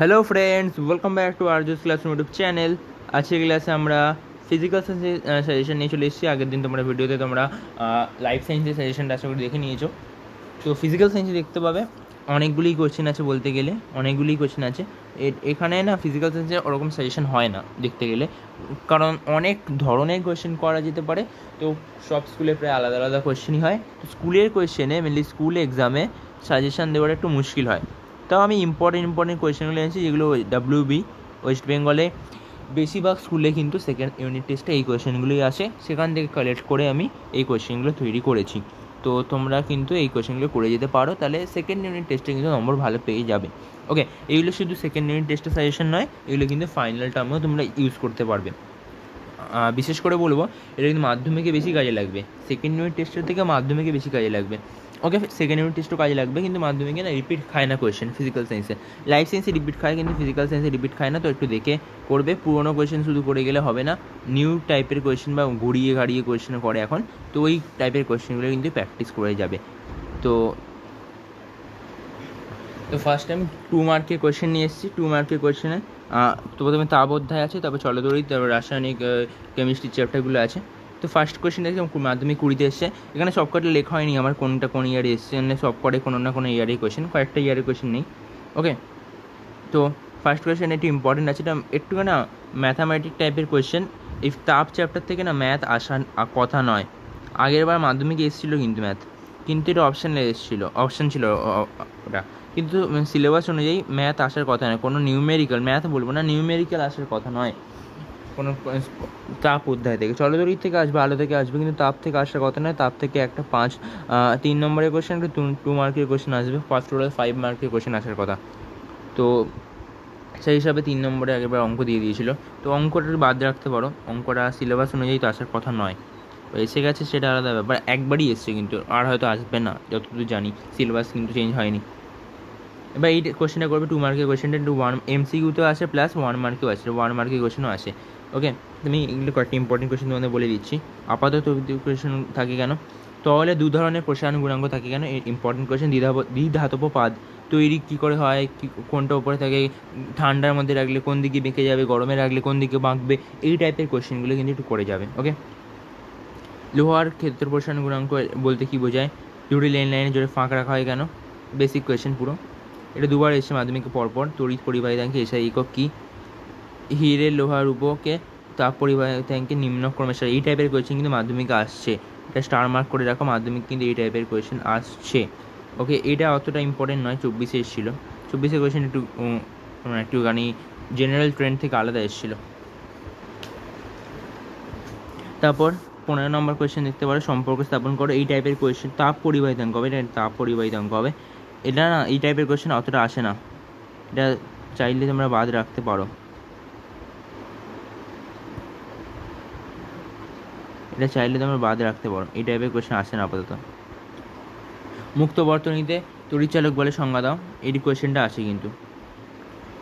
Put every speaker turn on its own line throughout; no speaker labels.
Hello friends welcome back to Arju's class YouTube channel আজকের ক্লাসে আমরা ফিজিক্যাল সায়েন্সের সাজেশন নিয়ে চলে এসেছি। আগের দিন তোমরা ভিডিওতে তোমরা লাইফ সায়েন্সের সাজেশনটা আশা করি দেখে নিয়েছো। তো ফিজিক্যাল সায়েন্সে দেখতে পাবে, অনেকগুলি কোশ্চেন আছে বলতে গেলে, অনেকগুলি কোশ্চেন আছে। এখানে না ফিজিক্যাল সায়েন্সে ওরকম সাজেশন হয় না দেখতে গেলে। কারণ অনেক ধরনের কোয়েশ্চেন করা যেতে পারে। তো সব স্কুলে প্রায় আলাদা আলাদা কোয়েশ্চেনই হয়। তো স্কুলের কোয়েশ্চেনে মেনলি স্কুল এক্সামে সাজেশন দেওয়াটা একটু মুশকিল হয়। তাও আমি ইম্পর্টেন্ট ইম্পর্টেন্ট কোয়েশ্চেনগুলো এনেছি, যেগুলো ডাব্লিউ বি ওয়েস্ট বেঙ্গলে বেশিরভাগ স্কুলে কিন্তু সেকেন্ড ইউনিট টেস্টে এই কোয়েশ্চেনগুলোই আসে। সেখান থেকে কালেক্ট করে আমি এই কোয়েশ্চেনগুলো তৈরি করেছি। তো তোমরা কিন্তু এই কোয়েশ্চেনগুলো করে যেতে পারো। তাহলে সেকেন্ড ইউনিট টেস্টে কিন্তু নম্বর ভালো পেয়ে যাবে। ওকে এইগুলো শুধু সেকেন্ড ইউনিট টেস্টের সাজেশন নয়, এগুলো কিন্তু ফাইনাল টার্মেও তোমরা ইউজ করতে পারবে। বিশেষ করে বলব, এটা কিন্তু মাধ্যমিকে বেশি কাজে লাগবে। সেকেন্ড ইউনিট টেস্টের থেকে মাধ্যমিকে বেশি কাজে লাগবে। ওকে সেকেন্ড ইউনিট টেস্টও কাজে লাগবে, কিন্তু মাধ্যমিকে না রিপিট খায় না কোয়েশ্চেন ফিজিক্যাল সায়েন্সে লাইফ সায়েন্সে রিপিট খায়, কিন্তু ফিজিক্যাল সায়েন্সে রিপিট খায় না, তো একটু দেখে করবে। পুরোনো কোয়েশ্চেন শুধু করে গেলে হবে না নিউ টাইপের কোয়েশ্চেন বা ঘুরিয়ে ঘাড়িয়ে কোয়েশ্চেন করে এখন, তো ওই টাইপের কোয়েশ্চেনগুলো কিন্তু প্র্যাকটিস করে যাবে। তো তো ফার্স্ট আমি টু মার্কের কোয়েশ্চেন নিয়ে এসেছি। টু মার্কের কোয়েশ্চেনে তো প্রথমে তাপ অধ্যায় আছে, তারপর চলদড়ি তারপর রাসায়নিক কেমিস্ট্রির চ্যাপ্টারগুলো আছে। তো ফার্স্ট কোয়েশ্চেন দেখছি মাধ্যমিক কুড়িতে এসছে। এখানে সবকটা লেখা হয়নি, আমার কোনটা কোন ইয়ারে এসছে মানে সব কটাই কোনো না কোনো ইয়ারের কোয়েশ্চেন কয়েকটা ইয়ারের কোয়েশ্চেন নেই। ওকে তো ফার্স্ট কোয়েশ্চেন একটু ইম্পর্টেন্ট আছে, এটা একটু না ম্যাথামেটিক টাইপের কোয়েশ্চেন এই তাপ চ্যাপ্টার থেকে না ম্যাথ আসার কথা নয়। আগের বার মাধ্যমিকে এসেছিল কিন্তু ম্যাথ কিন্তু এটা অপশানে এসেছিল অপশান ছিল ওটা। কিন্তু সিলেবাস অনুযায়ী ম্যাথ আসার কথা নয়, কোনো নিউমেরিক্যাল ম্যাথ বলব না নিউমেরিক্যাল আসার কথা নয়। কোনো তাপ অধ্যায় থেকে চলদড়ি থেকে আসবে, আলো থেকে আসবে, কিন্তু তাপ থেকে আসার কথা নয়, তাপ থেকে একটা পাঁচ তিন নম্বরের কোয়েশ্চেন একটা টু মার্কের কোয়েশ্চেন আসবে ফার্স্ট টোটাল ফাইভ মার্কের কোয়েশ্চেন আসার কথা। তো সেই হিসাবে তিন নম্বরে আগেরবার অঙ্ক দিয়ে দিয়েছিল। তো অঙ্কটা একটু বাদ রাখতে পারো, অঙ্কটা সিলেবাস অনুযায়ী তো আসার কথা নয়। এসে গেছে, সেটা আলাদা ব্যাপার। একবারই এসছে কিন্তু, আর হয়তো আসবে না, যতদূর জানি সিলেবাস কিন্তু চেঞ্জ হয়নি। এবার এই কোয়েশ্চেনটা করবে টু মার্কের কোশ্চেনটা একটু ওয়ান এম এমসিকিউতেও আসে প্লাস ওয়ান মার্কেও আসে ওয়ান মার্কের কোশ্চেনও আসে। ওকে তুমি এগুলো কয়েকটা ইম্পর্টেন্ট কোশ্চেন তোমাদের বলে দিচ্ছি। আপাতত কোশ্চেন থাকে কেন? তাহলে দু ধরনের প্রসারণ গুণাঙ্ক থাকে কেন? ইম্পর্টেন্ট কোশ্চেন দ্বিধাব, দ্বিধাতব পাদ। তৈরি কী করে হয়? কি, কোনটা উপরে থাকে? ঠান্ডার মধ্যে রাখলে কোন দিকে বেঁকে যাবে? গরমে রাখলে কোন দিকে বাঁকবে? এই টাইপের কোয়েশ্চেনগুলো কিন্তু একটু করে যাবে ওকে লোহার ক্ষেত্র প্রসারণ গুণাঙ্ক বলতে কি বোঝায়? দুটি লেন লাইনে জোরে ফাঁক রাখা হয় কেন? বেসিক কোয়েশ্চেন পুরো। এটা দুবার এসেছে মাধ্যমিকে পরপর তড়িৎ পরিবাহিতাঙ্কে এসে একক কি হিরে লোহার উপকে তাপ পরিবাহিতাঙ্কে নিম্নক্রমে সার। এই টাইপের কোয়েশ্চেন কিন্তু মাধ্যমিকে আসছে। এটা স্টার মার্ক করে রাখো, মাধ্যমিক কিন্তু এই টাইপের কোয়েশ্চেন আসছে। ওকে এটা অতটা ইম্পর্টেন্ট নয়, চব্বিশে এসেছিল। চব্বিশে কোয়েশ্চেন একটু মানে একটুখানি জেনারেল ট্রেন্ড থেকে আলাদা এসেছিল। তারপর পনেরো নম্বর কোয়েশ্চেন দেখতে পারো, সম্পর্ক স্থাপন করো। এই টাইপের কোয়েশ্চেন তাপ পরিবাহিতাঙ্ক হবে এটা তাপ পরিবাহিতাঙ্ক হবে এটা না, এই টাইপের কোয়েশ্চেন অতটা আসে না। এটা চাইলে তোমরা বাদ রাখতে পারো। এটা চাইলে তোমরা বাদ রাখতে পারো। এই টাইপের কোয়েশ্চেন আসে না আপাতত। মুক্ত বর্তনীতে তড়িৎচালক বলে সংজ্ঞা দাও। এই কোয়েশ্চেনটা আসে কিন্তু।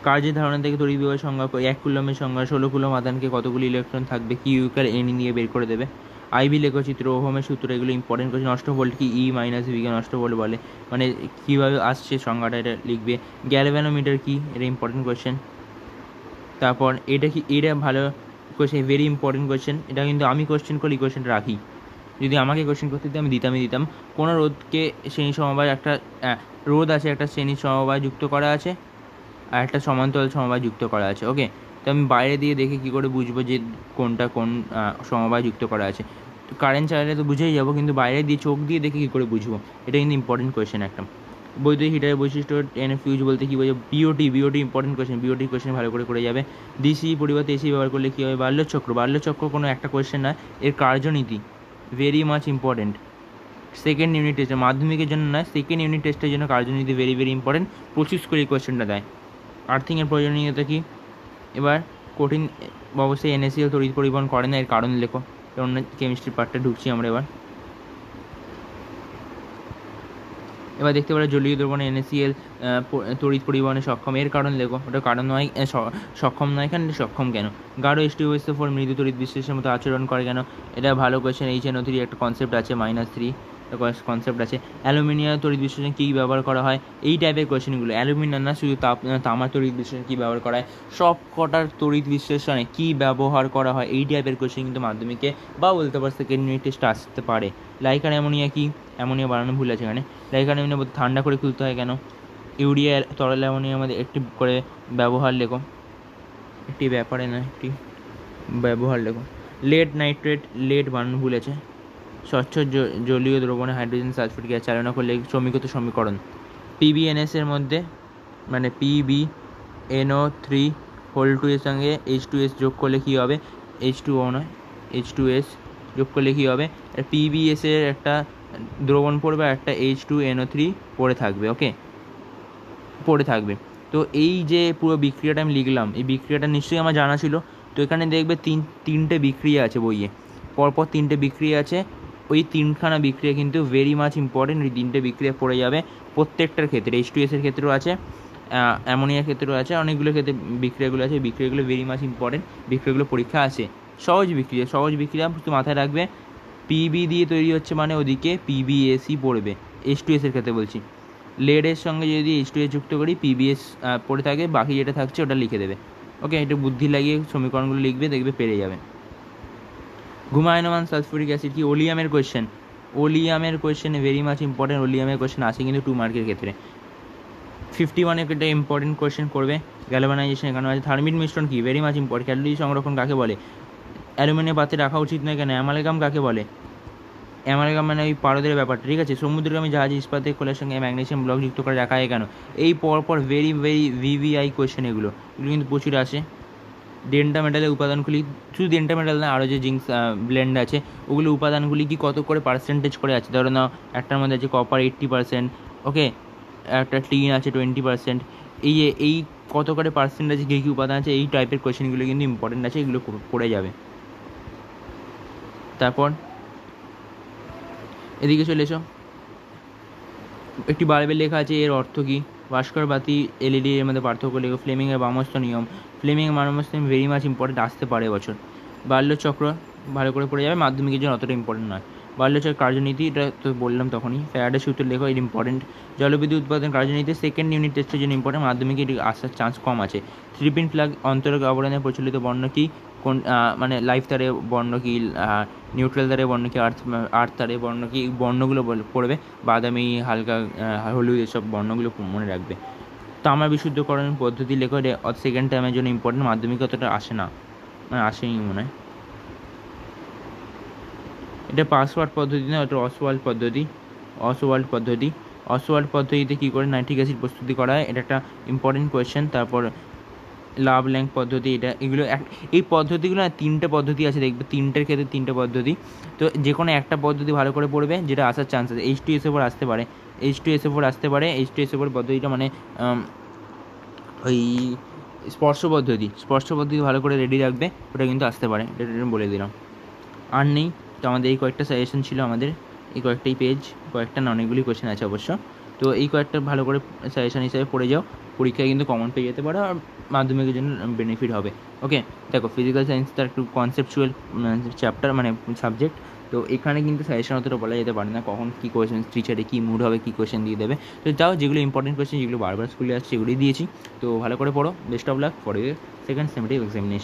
কার্যের ধারণা থেকে তড়িৎ বিভাগের সংজ্ঞা, এক কুলমের সংজ্ঞা, ষোলো কুলম আদানকে কতগুলি ইলেকট্রন থাকবে, কি ইউকার এন নিয়ে বের করে দেবে? আইভি লেখচিত্র ওহমের সূত্র এগুলো ইম্পর্টেন্ট কোয়েশ্চেন নষ্ট ভোল্ট কি? ই মাইনাস ভিকে নষ্ট ভোল্ট বলে। মানে কীভাবে আসছে সংজ্ঞাটা এটা লিখবে? গ্যালভ্যানোমিটার কি? এটা ইম্পর্টেন্ট কোয়েশ্চেন তারপর এটা কি? এটা ভালো কোয়েশ্চেন ভেরি ইম্পর্টেন্ট কোয়েশ্চেন এটা কিন্তু আমি কোয়েশ্চেন করলে কোয়েশ্চেনটা রাখি। যদি আমাকে কোয়েশ্চেন করতে দিতে আমি দিতামই দিতাম। কোনো রোধকে শ্রেণি সমবায় একটা আহ, রোধ আছে একটা শ্রেণি সমবায় যুক্ত করা আছে আর একটা সমান্তরাল সমবায় যুক্ত করা আছে। ওকে তো আমি বাইরে দিয়ে দেখে কী করে বুঝব যে কোনটা কোন সমবায় যুক্ত করা আছে। তো কারেন্ট চালালে তো বুঝেই যাব, কিন্তু বাইরে দিয়ে চোখ দিয়ে দেখে কী করে বুঝব? এটা কিন্তু ইম্পর্টেন্ট কোয়েশ্চেন একটা। বৈদ্যুতিক হিটারের বৈশিষ্ট্য এন ফিউজ বলতে কী বোঝে BOT BOT important question BOT question ভালো করে করে যাবে। ডিসি পরিবর্তে এসি ব্যবহার করলে কী হবে? বাল্যচক্র বাল্যচক্র কোনো একটা কোয়েশ্চেন নয়, এর কার্যনীতি very much important second unit টেস্টে মাধ্যমিকের জন্য নয় সেকেন্ড ইউনিট টেস্টের জন্য কার্যনীতি ভেরি ভেরি ইম্পর্টেন্ট প্রচুর করে কোয়েশ্চেনটা দেয়। আর্থিংয়ের প্রয়োজনীয়তা কি? এবার কঠিন অবস্থায় এনএসিএল তড়িৎ পরিবহন করে না, এর কারণ লেখো। অন্য কেমিস্ট্রি পার্টটা ঢুকছি আমরা এবার। এবার দেখতে পারো জলীয় দ্রবণে এনএসিএল তড়িৎ পরিবহনে সক্ষম। এর কারণ লেখো, ওটা কারণ নয় সক্ষম নয় কেন, সক্ষম কেন? গাঢ় এস টু ফোর মৃদু তড়িৎ বিশ্লেষের মতো আচরণ করে কেন? এটা ভালো কোয়েশ্চেন এইচ এন থ্রি একটা কনসেপ্ট আছে মাইনাস থ্রি কনসেপ্ট আছে। অ্যালুমিনিয়াম তড়িৎ বিশ্লেষণ কী ব্যবহার করা হয়? এই টাইপের কোয়েশ্চেনগুলো অ্যালুমিনিয়াম না, শুধু তাপ তামার তড়িৎ বিশ্লেষণ কী ব্যবহার করা হয়? সব কটার তড়িৎ বিশ্লেষণে কী ব্যবহার করা হয়? এই টাইপের কোয়েশ্চেন কিন্তু মাধ্যমিকে বা বলতে পারো সেকেন্ড ইউনিট টেস্টে আসতে পারে। লাইকার অ্যামোনিয়া কি? অ্যামোনিয়া বানানো ভুল আছে এখানে। লাইকার অ্যামোনিয়া ঠান্ডা করে খুলতে হয় কেন? ইউরিয়া তরল অ্যামোনিয়ার মধ্যে একটি করে ব্যবহার লেখো। একটি ব্যাপারে না, একটি ব্যবহার লেখো। লেড নাইট্রেট লেড বানানো ভুল আছে। স্বচ্ছ জলীয় দ্রবণে হাইড্রোজেন সালফেট গ্যাস চালনা করলে সমীকৃত সমীকরণ। পিবিএনএস এর মধ্যে মানে PB NO three whole two এর সঙ্গে এইচ টু এস যোগ করলে কী হবে? এইচ টু ও নয় এইচ টু এস যোগ করলে কী হবে? পিবিএস এর একটা দ্রবণ পড়বে আর একটা এইচ টু এনও থ্রি পড়ে থাকবে ওকে পড়ে থাকবে। তো এই যে পুরো বিক্রিয়াটা আমি লিখলাম, এই বিক্রিয়াটা নিশ্চয়ই আমার জানা ছিল। তো এখানে দেখবে তিন, তিনটে বিক্রিয়া আছে বইয়ে। পরপর তিনটে বিক্রিয়া আছে। ওই তিনখানা বিক্রিয়া কিন্তু ভেরি মাচ ইম্পর্টেন্ট ওই তিনটে বিক্রিয়া পড়ে যাবে প্রত্যেকটার ক্ষেত্রে এইচ টু এসের ক্ষেত্রেও আছে অ্যামোনিয়ার ক্ষেত্রেও আছে, অনেকগুলো ক্ষেত্রে বিক্রিয়াগুলো আছে, বিক্রিয়াগুলো ভেরি মাচ ইম্পর্টেন্ট বিক্রিয়াগুলো পরীক্ষা আছে। সহজ বিক্রিয়া সহজ বিক্রিয়া শুধু মাথায় রাখবে পিবি দিয়ে তৈরি হচ্ছে মানে ওদিকে পিবিএসই পড়বে এইচ টু এসের ক্ষেত্রে বলছি। লেডের সঙ্গে যদি এইচ টু এস যুক্ত করি পিবিএস পড়ে থাকে, বাকি যেটা থাকছে ওটা লিখে দেবে। ওকে একটু বুদ্ধি লাগিয়ে সমীকরণগুলো লিখবে, দেখবে পেরে যাবে। ঘুমায়নমান সালফুরিক অ্যাসিড কি? ওলিয়ামের কোয়েশ্চেন ওলিয়ামের কোয়েশ্চেনে ভেরি মাচ ইম্পর্টেন্ট ওলিয়ামের কোয়েশ্চেন আসে কিন্তু টু মার্কের ক্ষেত্রে। ফিফটি ওয়ানে একটা ইম্পর্টেন্ট কোয়েশ্চেন করবে। গ্যালোভানাইজেশন এখানে আছে। থার্মিট মিশ্রণ কি? ভেরি মাচ ইম্পর্টেন্ট ক্যালোরি সংরক্ষণ কাকে বলে? অ্যালুমিনিয়াম পাত্রে রাখা উচিত নয় কেন? অ্যামালেগাম কাকে বলে? অ্যামালেগাম মানে ওই পারদের ব্যাপারটা, ঠিক আছে? সমুদ্রগামী জাহাজ ইস্পাতের খোলার সঙ্গে ম্যাগনেসিয়াম ব্লক যুক্ত করে রাখা হয় কেন? এই পরপর ভেরি ভেরি ভিভিআই কোয়েশ্চেন এগুলো। এগুলো কিন্তু প্রচুর আসে ডেন্টা মেটালের উপাদানগুলি, শুধু ডেন্টা মেটাল না, আরও যে জিঙ্কস ব্লেন্ড আছে, ওগুলো উপাদানগুলি কি কত করে পার্সেন্টেজ করে আছে? ধরো না একটার মধ্যে আছে কপার এইট্টি পার্সেন্ট ওকে একটা টিন আছে টোয়েন্টি পার্সেন্ট এই এই কত করে পার্সেন্টেজ কী কী উপাদান আছে, এই টাইপের কোয়েশ্চেনগুলো কিন্তু ইম্পর্টেন্ট আছে, এগুলো পড়- যাবে। তারপর, এদিকে চলে এসো। একটি বাল্বের লেখা আছে, এর অর্থ কী? ভাস্কর বাতি এলইডি এর মধ্যে পার্থক্য লেখো ফ্লেমিংয়ের বামস্ত নিয়ম। ফ্লেমিংয়ের বামস্ত নিয়ম ভেরি মাচ ইম্পর্টেন্ট আসতে পারে বছর বাল্যচক্র ভালো করে পড়ে যাবে মাধ্যমিকের জন্য অতটা ইম্পর্টেন্ট নয়। বাল্যচক্র কার্যনীতি, এটা তো বললাম তখনই ফ্যারাডে সূত্র লেখো এর ইম্পর্টেন্ট জলবিদ্যুৎ উৎপাদন কার্যনীতি সেকেন্ড ইউনিট টেস্টের জন্য ইম্পর্টেন্ট মাধ্যমিকে এটি আসার চান্স কম আছে। থ্রিপিন ফ্ল্যাগ অন্তরক আবরণে প্রচলিত বর্ণ কি? কোন মানে লাইফ তারে বর্ণ কী নিউট্রাল তারে বর্ণ কী আর্থ আর্থ তারে বর্ণ কী বর্ণগুলো পড়বে। বাদামি, হালকা হলুদ এসব বর্ণগুলো মনে রাখবে। তামা বিশুদ্ধকরণ পদ্ধতি লেখো সেকেন্ড টাইমের জন্য ইম্পর্টেন্ট মাধ্যমিক অতটা আসে না। মানে আসেনি মনে হয়। এটা পাসওয়ার্ড পদ্ধতি না ওটা অসওয়াল্ড পদ্ধতি। অসওয়াল্ড পদ্ধতি। অসওয়াল্ড পদ্ধতিতে কী করে নাইট্রিক অ্যাসিড প্রস্তুতি করা হয়, এটা একটা ইম্পর্টেন্ট কোয়েশ্চেন তারপর লাভ ল্যাঙ্ক পদ্ধতি, এটা এগুলো এক, এই পদ্ধতিগুলো না তিনটে পদ্ধতি আছে, দেখবে তিনটের ক্ষেত্রে তিনটে পদ্ধতি। তো যে কোনো একটা পদ্ধতি ভালো করে পড়বে, যেটা আসার চান্স আছে। এইচ টু এস ওপর আসতে পারে। এইচ টু এস ওপর আসতে পারে এইচ টু এস ওপর পদ্ধতিটা মানে ওই স্পর্শ পদ্ধতি স্পর্শ পদ্ধতি ভালো করে রেডি রাখবে, ওটা কিন্তু আসতে পারে, এটা বলে দিলাম। আর নেই, তো আমাদের এই কয়েকটা সাজেশন ছিল আমাদের, এই কয়েকটাই পেজ কয়েকটা না অনেকগুলি কোয়েশ্চেন আছে অবশ্য। তো এই কয়েকটা ভালো করে সাজেশন হিসাবে পড়ে যাও। পরীক্ষায় কিন্তু কমন পেয়ে যেতে পারো আর মাধ্যমিকের জন্য বেনিফিট হবে। ওকে দেখো ফিজিক্যাল সায়েন্স তার একটু কনসেপচুয়াল চ্যাপ্টার মানে সাবজেক্ট তো এখানে কিন্তু সাজেশন অতটা বলা যেতে পারে না, কখন কী কোয়েশ্চেন টিচারে কী মুড হবে, কী কোয়েশ্চেন দিয়ে দেবে। তো যাও, যেগুলো ইম্পর্টেন্ট কোয়েশ্চেন যেগুলো বারবার স্কুলে আসছে সেগুলোই দিয়েছি। তো ভালো করে পড়ো। Best of luck for your second summative examination